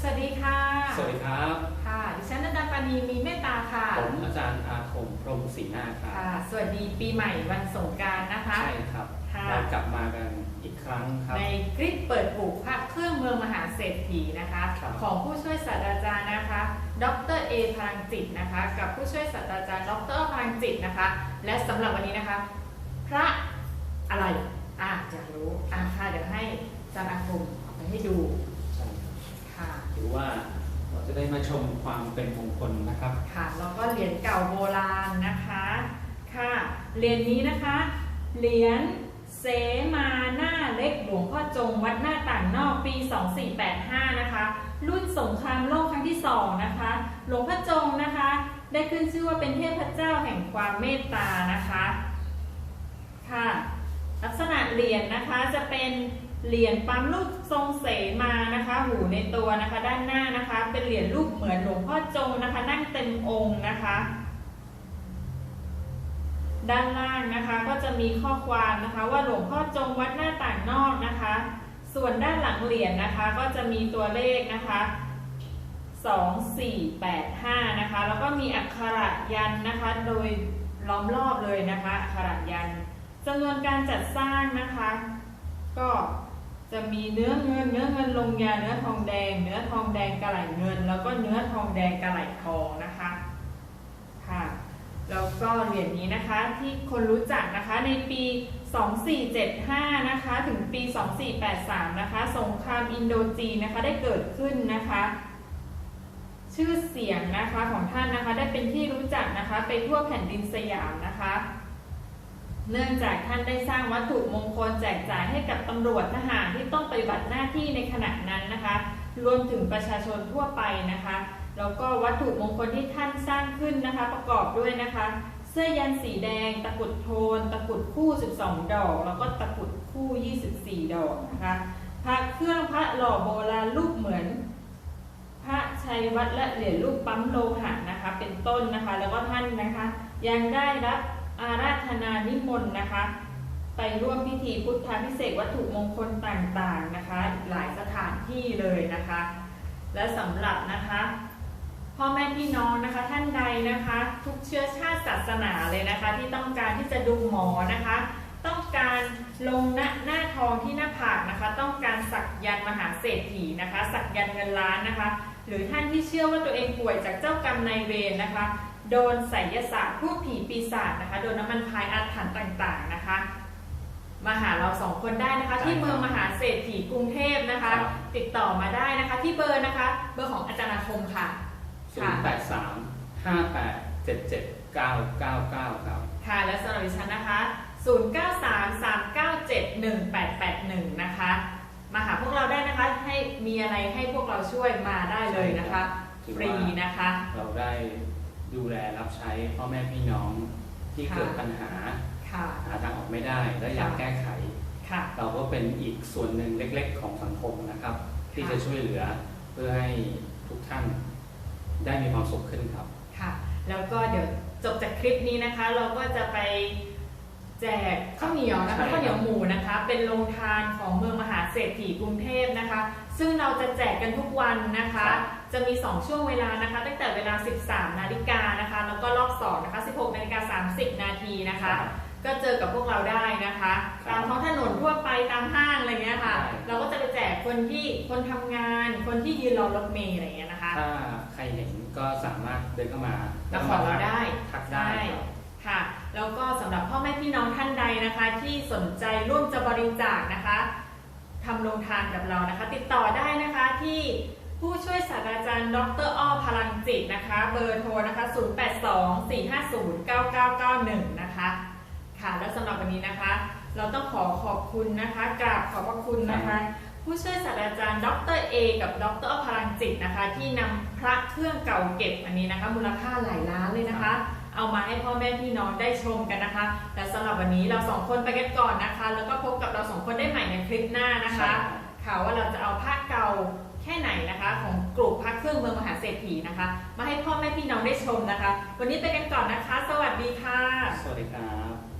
สวัสดีค่ะ สวัสดีครับ ค่ะ ดิฉันอาจารย์ปานีมีเมตตาค่ะ ผมอาจารย์อาคมพรหมศรีนาคครับค่ะสวัสดีปีใหม่วันสงกรารนะคะ ใช่ครับค่ะ เรากลับมากันอีกครั้งครับ ในคลิปเปิดปลูกพระเครื่องเมืองมหาเศรษฐีนะคะ ครับ ของผู้ช่วยศาสตราจารย์นะคะ ดรเอพลังจิตนะคะ กับผู้ช่วยศาสตราจารย์ดรพลังจิตนะคะ และสำหรับวันนี้นะคะ พระอะไรอะอยากรู้อะค่ะเดี๋ยวให้อาจารย์อาคมเอาไปให้ดู ใช่ครับ ค่ะ หรือว่าเราจะได้มา ชมความเป็นมงคลนะครับ ค่ะแล้วก็เหรียญเก่าโบราณนะคะค่ะเหรียญนี้นะคะ เหรียญเสมาหน้าเล็กหลวงพ่อจงวัดหน้าต่างนอกปี 2485 นะคะ รุ่นสงครามโลกครั้งที่สองนะคะ หลวงพ่อจงนะคะ ได้ขึ้นชื่อว่าเป็นเทพเจ้าแห่งความเมตตานะคะค่ะ ลักษณะเหรียญนะคะจะเป็น เหรียญปั๊มลูกทรงเสมานะคะ หูในตัวนะคะ ด้านหน้านะคะ เป็นเหรียญรูปเหมือนหลวงพ่อจงนะคะ นั่งเต็มองค์นะคะ ด้านล่างนะคะก็จะมีข้อความนะคะ ว่าหลวงพ่อจงวัดหน้าต่างนอกนะคะ ส่วนด้านหลังเหรียญนะคะ ก็จะมีตัวเลขนะคะ2485นะคะ แล้วก็มีอักขระยันนะคะ โดยล้อมรอบเลยนะคะ อักขระยันจำนวนการจัดสร้างนะคะ ก็ จะมีเนื้อเงิน เนื้อเงินลงยา เนื้อทองแดง เนื้อทองแดงกระไหลเงิน แล้วก็เนื้อทองแดงกระไหลทองนะคะค่ะแล้วก็เหรียญนี้นะคะที่คนรู้จักนะคะในปี 2475 นะคะถึงปี 2483 นะคะสงครามอินโดจีนนะคะได้เกิดขึ้นนะคะ ชื่อเสียงนะคะของท่านนะคะได้เป็นที่รู้จักนะคะไปทั่วแผ่นดินสยามนะคะ เนื่องจากท่านได้สร้างวัตถุมงคลแจกจ่ายให้กับตำรวจทหารที่ต้องปฏิบัติหน้าที่ในขณะนั้นนะคะ รวมถึงประชาชนทั่วไปนะคะ แล้วก็วัตถุมงคลที่ท่านสร้างขึ้นนะคะ ประกอบด้วยนะคะ เสื้อยันสีแดง ตะกุดโทน ตะกุดคู่ 12 ดอก แล้วก็ตะกุดคู่ 24 ดอกนะคะพระเครื่องพระหล่อโบราณรูปเหมือน พระชัยวัดและเหรียญรูปปั๊มโลหะนะคะ เป็นต้นนะคะ แล้วก็ท่านนะคะ ยังได้รับ อาราธนานิมนต์นะคะ ไปร่วมพิธีพุทธาพิเศษวัตถุมงคลต่างๆนะคะหลายสถานที่เลยนะคะ และสำหรับนะคะพ่อแม่พี่น้องนะคะท่านใดนะคะ ทุกเชื้อชาติศาสนาเลยนะคะ ที่ต้องการที่จะดูหมอนะคะ ต้องการลงหน้าหน้าทองที่หน้าผากนะคะ ต้องการสักยันมหาเศรษฐีนะคะ สักยันเงินล้านนะคะ หรือท่านที่เชื่อว่าตัวเองป่วยจากเจ้ากรรมนายเวรนะคะ โดนไสยศาสตร์พูดผีปีศาจนะคะ โดนน้ำมันพายอาถรรพ์ต่างๆนะคะ มาหาเราสองคนได้นะคะได้ที่ครับเมืองมหาเศรษฐีกรุงเทพนะคะครับติดต่อมาได้นะคะ ที่เบอร์นะคะ เบอร์ของอาจารย์อาคมค่ะ083 58 77 999ครับค่ะและสำหรับดิฉันนะคะ 0933971881 นะคะ มาหาพวกเราได้นะคะ ให้มีอะไรให้พวกเราช่วยมาได้เลยนะคะถือฟว่ารีนะคะ เราได้ ดูแลรับใช้พ่อแม่พี่น้องที่ค่ะเกิดปัญหาค่ะหาทางออกไม่ได้และอยากค่ะแก้ไขค่ะเราก็เป็นอีกส่วนหนึ่งเล็ก ๆ ของสังคมนะครับ ที่ค่ะจะช่วยเหลือเพื่อให้ทุกท่านได้มีความสุขขึ้นครับ ค่ะ แล้วก็เดี๋ยวจบจากคลิปนี้นะคะ เราก็จะไป แจกข้าวเหนียวนะใช่ครัคะบข้าวเหนียวหมูนะคะ เป็นโรงทานของเมืองมหาเศรษฐีกรุงเทพนะคะ ซึ่งเราจะแจกกันทุกวันนะคะ จะมี 2 ช่วงเวลานะคะ ตั้งแต่เวลา 13 นาฬิกานะคะ แล้วก็รอบ2นะคะ 16 นาฬิกา 30 นาทีนะคะ ก็เจอกับพวกเราได้นะคะครับตามท้องถนนทั่วไปตามห้างอะไรเงี้ยค่ะใช่เราก็จะไปแจกคนที่คนทำงาน คนที่ยืนรอรถเมล์อะไรเงี้ยนะคะถ้าใครเห็นก็สามารถเดินเข้ามาแล้วขอเราได้ทักได้ครับค่ะ แล้วก็สำหรับพ่อแม่พี่น้องท่านใดนะคะ ที่สนใจร่วมจะบริจาคนะคะทำโรงทานกับเรานะคะ ติดต่อได้นะคะที่ผู้ช่วยศาสตราจารย์ ดรอ้อพลังจิตนะคะ เบอร์โทรนะคะ 0824509991 นะคะค่ะและสำหรับวันนี้นะคะ เราต้องขอขอบคุณนะคะกราบขอบพระคุณนะคะ ผู้ช่วยศาสตราจารย์ ดรเอกับ ดรอพลังจิตนะคะ ที่นำพระเครื่องเก่าเก็บอันนี้นะคะ มูลค่าหลายล้านเลยนะคะ เอามาให้พ่อแม่พี่น้องได้ชมกันนะคะและสำหรับวันนี้เราสองคนไปกันก่อนนะคะ แล้วก็พบกับเราสองคนได้ใหม่ในคลิปหน้านะคะ ค่ะว่าเราจะเอาผ้าเก่าแค่ไหนนะคะ ของกลุ่มพระเครื่องเมืองมหาเศรษฐีนะคะ มาให้พ่อแม่พี่น้องได้ชมนะคะ วันนี้ไปกันก่อนนะคะ สวัสดีค่ะ สวัสดีครับ